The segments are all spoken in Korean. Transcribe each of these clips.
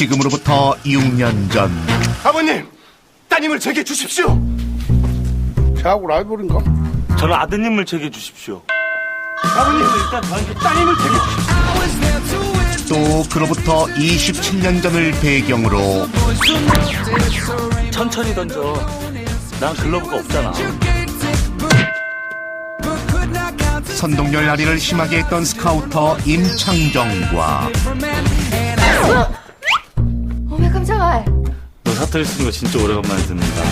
지금으로부터 6년 전 아버님, 따님을 제게 주십시오. 저하고 라이벌인가? 저는 아드님을 제게 주십시오. 아버님, 일단 저한테 따님을 제게 주십시오. 또 그로부터 27년 전을 배경으로 천천히 던져. 난 글러브가 없잖아. 선동열 아리를 심하게 했던 스카우터 임창정과 깜짝아. 너 사투리 쓰는 거 진짜 오래간만에 듣는다.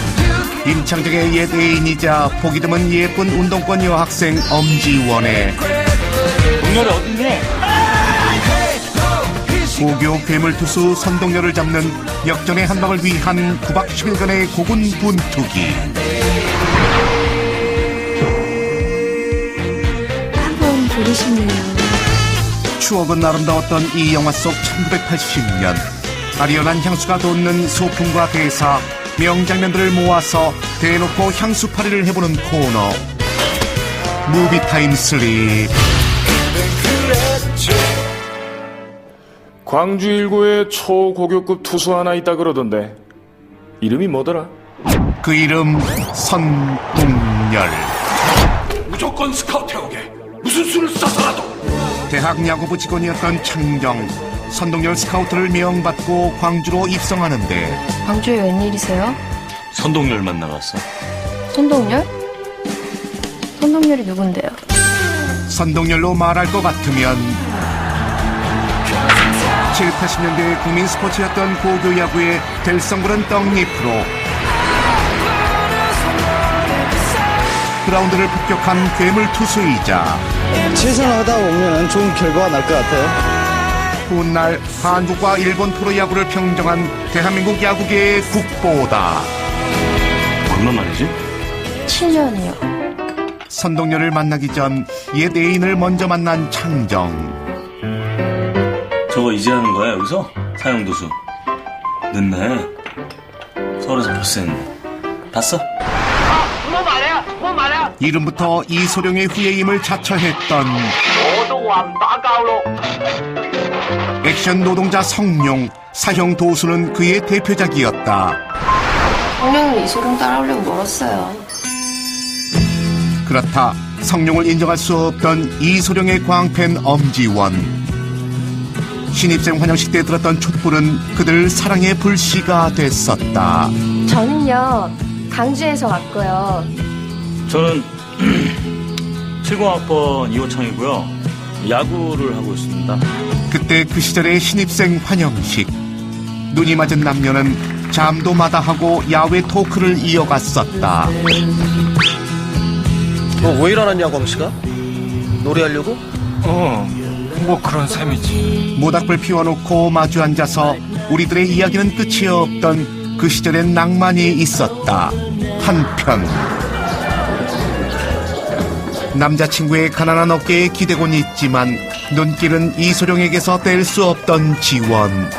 임창정의 옛 애인이자 보기 드문 예쁜 운동권 여학생 엄지원의 동열이 어딨니? 고교 괴물투수 선동열을 잡는 역전의 한방을 위한 9박 10일간의 고군 분투기 한번 보고 싶네요. 추억은 아름다웠던 이 영화 속 1980년 아리연한 향수가 돋는 소품과 대사 명장면들을 모아서 대놓고 향수 파리를 해보는 코너 무비 타임 슬립 광주 일고에 초고교급 투수 하나 있다 그러던데 이름이 뭐더라? 그 이름 선동열 무조건 스카우트 해오게. 무슨 수를 써서라도. 대학 야구부 직원이었던 창정 선동열 스카우트를 명받고 광주로 입성하는데 광주에 웬일이세요? 선동열 만나러 왔어. 손동열? 손동열이 누군데요? 선동열로 말할 것 같으면 7, 80년대 국민 스포츠였던 고교 야구의 될성부른 떡잎으로 그라운드를 폭격한 괴물 투수이자 최선을 하다 보면 좋은 결과가 날 것 같아요. 훗날 한국과 일본 프로야구를 평정한 대한민국 야구계의 국보다 얼마 만이지? 7년이요. 선동열을 만나기 전 옛 애인을 먼저 만난 창정 저거 이제 하는 거야 여기서? 사용도수. 늦네. 서울에서 벌써 했네. 봤어? 이름부터 이소룡의 후예임을 자처했던 액션 노동자 성룡 사형 도수는 그의 대표작이었다. 성룡은 이소룡 따라오려고 멀었어요. 그렇다 성룡을 인정할 수 없던 이소룡의 광팬 엄지원 신입생 환영식 때 들었던 촛불은 그들 사랑의 불씨가 됐었다. 저는요, 강주에서 왔고요. 저는 70학번 이호창이고요. 야구를 하고 있습니다. 그때 그 시절의 신입생 환영식 눈이 맞은 남녀는 잠도 마다하고 야외 토크를 이어갔었다. 뭐왜 일어났냐고 황씨가? 노래하려고? 어, 뭐 그런 셈이지. 모닥불 피워놓고 마주 앉아서 우리들의 이야기는 끝이 없던 그 시절엔 낭만이 있었다. 한편 남자친구의 가난한 어깨에 기대곤 있지만 눈길은 이소룡에게서 뗄 수 없던 지원.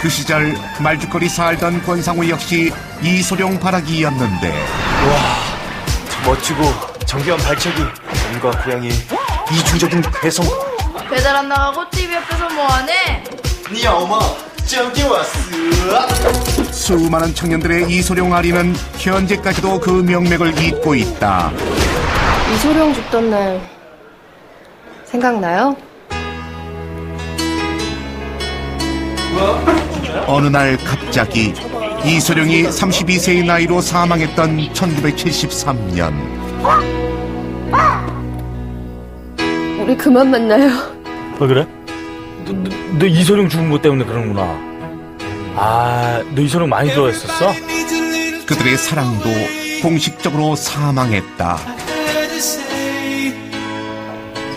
그 시절 말죽거리 살던 권상우 역시 이소룡 바라기였는데 멋지고 정교한 발차기, 몸과 고양이, 이중적인 괴성. 배달 안 나가고 TV 옆에서 뭐하네? 수많은 청년들의 이소룡 아리는 현재까지도 그 명맥을 잇고 있다. 이소룡 죽던 날, 생각나요? 어느 날 갑자기 이소룡이 32세의 나이로 사망했던 1973년 우리 그만 만나요. 왜 그래? 너, 너, 너 이소룡 죽은 것 때문에 그러는구나. 아, 너 이소룡 많이 좋아했었어? 그들의 사랑도 공식적으로 사망했다.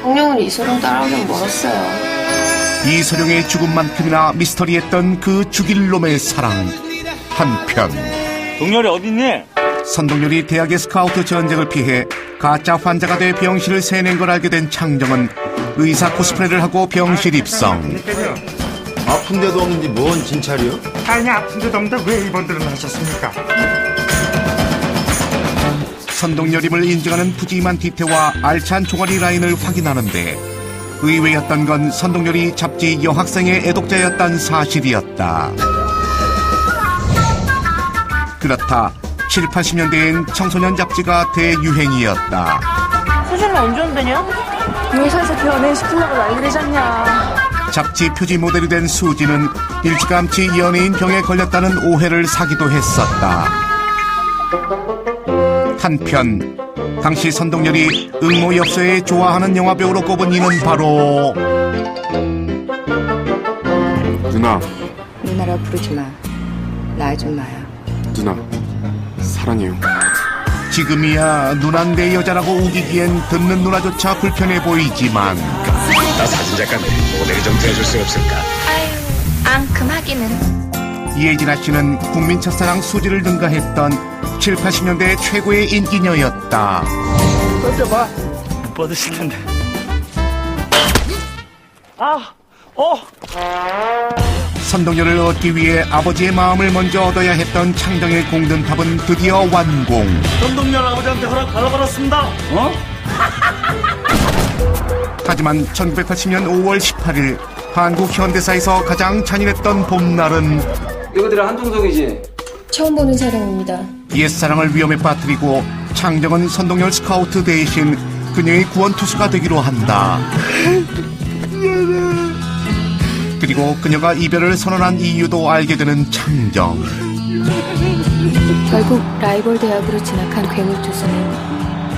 성룡은 이소룡 따라오려고 멀었어요. 이소룡의 죽음만큼이나 미스터리했던 그 죽일 놈의 사랑. 한편 동열이 어딨니? 선동열이 대학의 스카우트 전쟁을 피해 가짜 환자가 돼 병실을 새낸 걸 알게 된 창정은 의사 코스프레를 하고 병실 입성. 아픈 데도 없는데 뭔 진찰이요? 아니, 아픈 데도 없는데 왜 입원들을 하셨습니까? 선동열임을 인정하는 푸짐한 뒤태와 알찬 종아리 라인을 확인하는데 의외였던 건 선동열이 잡지 여학생의 애독자였던 사실이었다. 그렇다. 7, 80년대엔 청소년 잡지가 대유행이었다. 수준은 언제 온대냐? 회사에서 변해 시키려고 난리 잖냐. 잡지 표지 모델이 된 수지는 일찌감치 연예인 병에 걸렸다는 오해를 사기도 했었다. 한편 당시 선동열이 응모 엽서에 좋아하는 영화배우로 꼽은 이는 바로 누나, 누나라 부르지 마. 나 아줌마야. 누나, 사랑해요. 지금이야 누난 내 여자라고 우기기엔 듣는 누나조차 불편해 보이지만 나 사진작가인데 모델이 좀 되어줄 수 없을까? 아유, 앙큼하기는. 이혜진아 씨는 국민 첫사랑 수지를 능가했던 7, 80년대 최고의 인기녀였다. 던져봐. 못 받으실 텐데. 아, 어. 선동열을 얻기 위해 아버지의 마음을 먼저 얻어야 했던 창정의 공든탑은 드디어 완공. 선동열 아버지한테 허락 받아버렸습니다. 어? 하지만 1980년 5월 18일 한국 현대사에서 가장 잔인했던 봄날은 이거들아 한동석이지? 처음 보는 사람입니다. 옛사랑을 위험에 빠뜨리고 창정은 선동열 스카우트 대신 그녀의 구원투수가 되기로 한다. 그리고 그녀가 이별을 선언한 이유도 알게 되는 창정. 결국 라이벌 대학으로 진학한 괴물 투수는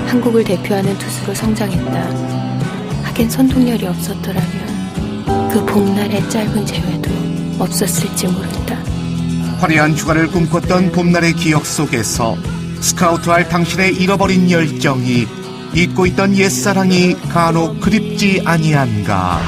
한국을 대표하는 투수로 성장했다. 하긴 선동열이 없었더라면 그 봄날의 짧은 재회도 없었을지 모른다. 화려한 휴가를 꿈꿨던 봄날의 기억 속에서 스카우트할 당신의 잃어버린 열정이 잊고 있던 옛사랑이 간혹 그립지 아니한가.